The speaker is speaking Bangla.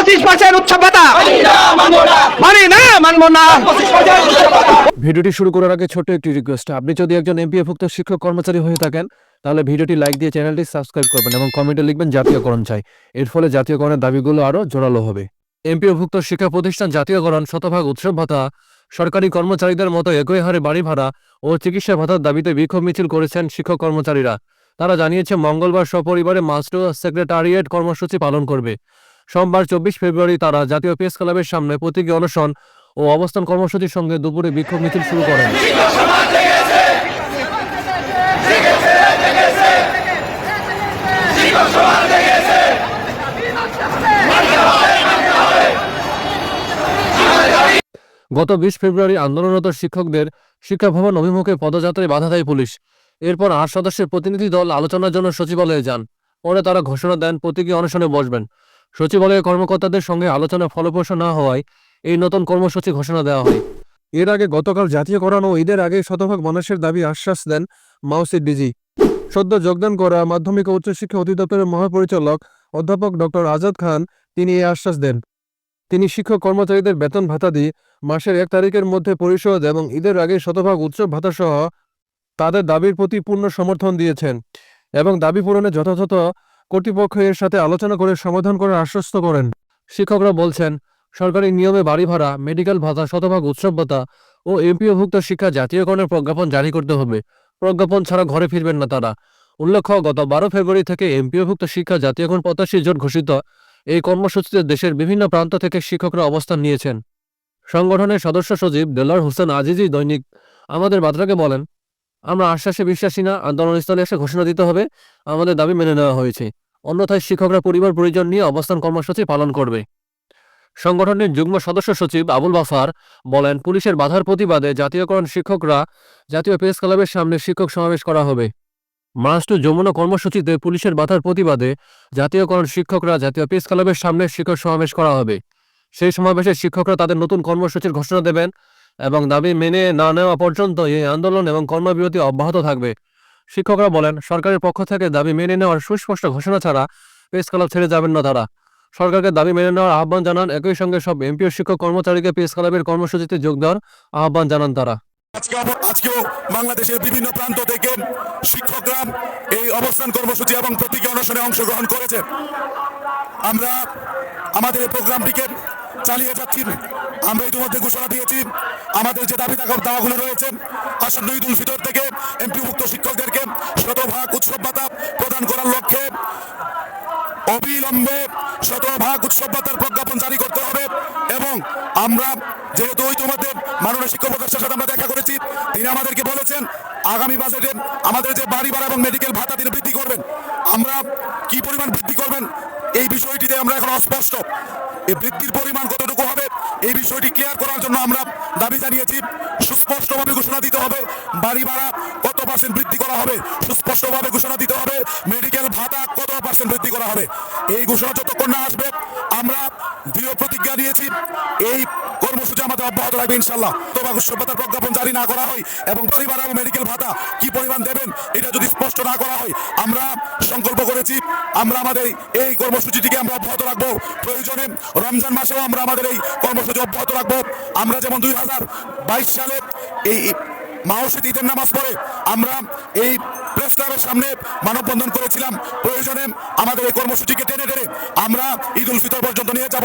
পঁচিশ পার্সেন্ট উৎসব ভাতা মানি না, মানবো না। ভিডিওটি শুরু করার আগে ছোট্ট একটি রিকোয়েস্ট আপনি যদি একজন এমপিএভুক্ত শিক্ষক কর্মচারী হয়ে থাকেন, তাহলে ভিডিওটি লাইক দিয়ে চ্যানেলটি সাবস্ক্রাইব করবেন এবং কমেন্টে লিখবেন জাতীয়করণ চাই। এর ফলে জাতীয়করণের দাবিগুলো আরও জোরালো হবে। এমপিওভুক্ত শিক্ষা প্রতিষ্ঠান জাতীয়করণ, শতভাগ উৎসব ভাতা, সরকারি কর্মচারীদের মতো একই হারে বাড়ি ভাড়া ও চিকিৎসা ভাতার দাবিতে বিক্ষোভ মিছিল করেছেন শিক্ষক কর্মচারীরা। তারা জানিয়েছে, মঙ্গলবার সপরিবারে মাস্টার সেক্রেটারিয়েট কর্মসূচি পালন করবে। সোমবার চব্বিশ ফেব্রুয়ারি তারা জাতীয় প্রেস ক্লাবের সামনে প্রতীকী অনশন ও অবস্থান কর্মসূচির সঙ্গে দুপুরে বিক্ষোভ মিছিল শুরু করেন। গত বিশ ফেব্রুয়ারি আন্দোলনরত শিক্ষকদের শিক্ষা ভবন অভিমুখে পদযাত্রায় বাধা দেয় পুলিশ। এরপর আট সদস্যের প্রতিনিধি দল আলোচনার জন্য সচিবালয়ে যান। পরে তারা ঘোষণা দেন প্রতীকী অনশনে বসবেন। সচিবালয়ের কর্মকর্তাদের সঙ্গে আলোচনা ফলপ্রসূ না হওয়ায় এই নতুন কর্মসূচি ঘোষণা দেওয়া হয়। এর আগে গতকাল জাতীয়করণ ও ঈদের আগে শতভাগ মানুষের দাবি আশ্বাস দেন মাউসির ডিজি। সদ্য যোগদান করা মাধ্যমিক ও উচ্চশিক্ষা অধিদপ্তরের মহাপরিচালক অধ্যাপক ডক্টর আজাদ খান তিনি এই আশ্বাস দেন। তিনি শিক্ষক কর্মচারীদের বেতন ভাতা দিয়ে মাসের এক তারিখের মধ্যে পরিশোধ এবং ঈদের আগে শতভাগ উৎসব ভাতা সহ তাদের দাবির প্রতি পূর্ণ সমর্থন দিয়েছেন এবং দাবি পূরণে যথাযথ কর্তৃপক্ষ এর সাথে আলোচনা করে সমাধান করার আশ্বস্ত করেন। শিক্ষকরা বলছেন, সরকারি নিয়মে বাড়ি ভাড়া, মেডিকেল ভাতা, শতভাগ উৎসব ভাতা ও এমপিওভুক্ত শিক্ষা জাতীয়করণের প্রজ্ঞাপন জারি করতে হবে। প্রজ্ঞাপন ছাড়া ঘরে ফিরবেন না তারা। উল্লেখ্য, গত বারো ফেব্রুয়ারি থেকে এমপিওভুক্ত শিক্ষা জাতীয়করণ প্রত্যাশী জোট ঘোষিত। এই কর্মসূচিতে দেশের বিভিন্ন প্রান্ত থেকে শিক্ষকরা অবস্থান নিয়েছেন। সংগঠনের সদস্য সচিব দেলার হোসেন আজিজি দৈনিক আমাদের বার্তাকে বলেন আমরা আশ্বাসে বিশ্বাসী না আন্দোলনস্থলে এসে ঘোষণা দিতে হবে, আমাদের দাবি মেনে নেওয়া হয়েছে। অন্যথায় শিক্ষকরা পরিবার, পরিজন নিয়ে অবস্থান কর্মসূচি পালন করবে। সংগঠনের যুগ্ম সদস্য সচিব আবুল বাফার বলেন, পুলিশের বাধার প্রতিবাদে জাতীয়করণ শিক্ষকরা জাতীয় প্রেস ক্লাবের সামনে শিক্ষক সমাবেশ করা হবে। মহারাষ্ট্র যমুনা কর্মসূচিতে পুলিশের বাধার প্রতিবাদে জাতীয়করণ শিক্ষকরা জাতীয় প্রেস ক্লাবের সামনে শিক্ষক সমাবেশ করা হবে। সেই সমাবেশে শিক্ষকরা তাদের নতুন কর্মসূচির ঘোষণা দেবেন। এবং দাবি মেনে না নেওয়া পর্যন্ত এই আন্দোলন এবং কর্মবিরতি অব্যাহত থাকবে। শিক্ষকরা বলেন, সরকারের পক্ষ থেকে দাবি মেনে নেওয়ার সুস্পষ্ট ঘোষণা ছাড়া প্রেস ক্লাব ছেড়ে যাবেন না তারা। সরকারকে দাবি মেনে নেওয়ার আহ্বান জানান, একই সঙ্গে সব এমপিও শিক্ষক কর্মচারীকে প্রেস ক্লাবের কর্মসূচিতে যোগ দেওয়ার আহ্বান জানান তারা। আজকে আজকেও বাংলাদেশের বিভিন্ন প্রান্ত থেকে শিক্ষকরা এই অবস্থান কর্মসূচি এবং প্রতীকী অনশনে অংশগ্রহণ করেছে। আমরা আমাদের এই প্রোগ্রামটিকে চালিয়ে যাচ্ছি। আমরা ইতিমধ্যে ঘোষণা দিয়েছি আমাদের যে দাবি দাওয়াগুলো রয়েছে, আসন্ন ঈদ উল ফিতর থেকে এমপিভুক্ত শিক্ষকদেরকে শতভাগ উৎসব ভাতা প্রদান করার লক্ষ্যে অবিলম্বে শতভাগ উৎসব ভাতার প্রজ্ঞাপন জারি করতে হবে এবং আমরা যেহেতু ইতিমধ্যে মাননীয় শিক্ষক প্রকাশের সাথে আমরা দেখা করেছি, তিনি আমাদেরকে বলেছেন, আগামী বাজেটে আমাদের যে বাড়ি ভাড়া এবং মেডিকেল ভাতা তিনি বৃদ্ধি করবেন। আমরা কি পরিমাণ বৃদ্ধি করবেন? এই বিষয়টিতে আমরা এখন অস্পষ্ট। এই বৃদ্ধির পরিমাণ এই বিষয়টি ক্লিয়ার করার জন্য আমরা দাবি জানিয়েছি, সুস্পষ্টভাবে ঘোষণা দিতে হবে, বাড়ি ভাড়া কত পার্সেন্ট বৃদ্ধি করা হবে, সুস্পষ্টভাবে ঘোষণা দিতে হবে মেডিকেল ভাতা কত পার্সেন্ট বৃদ্ধি করা হবে। এই ঘোষণা যতক্ষণ না আসবে আমরা দৃঢ় প্রতিজ্ঞা নিয়েছি এই কর্মসূচি আমাদের অব্যাহত থাকবে ইনশাল্লাহ তবা উৎসবতার প্রজ্ঞাপন জারি না করা হয় এবং পরিবার এবং মেডিকেল ভাতা কি পরিমাণ দেবেন, এটা যদি স্পষ্ট না করা হয়, আমরা সংকল্প করেছি, আমরা আমাদের এই কর্মসূচিটিকে আমরা অব্যাহত রাখব। প্রয়োজনে রমজান মাসেও আমরা আমাদের এই কর্মসূচি অব্যাহত রাখব। আমরা যেমন দুই হাজার বাইশ সালে এই মাহসিদ ঈদের নামাজ পড়ে আমরা এই প্রেস ক্লাবের সামনে মানববন্ধন করেছিলাম। প্রয়োজনে আমাদের এই কর্মসূচিকে টেনে টেনে আমরা ঈদ উল ফিতর পর্যন্ত নিয়ে যাব।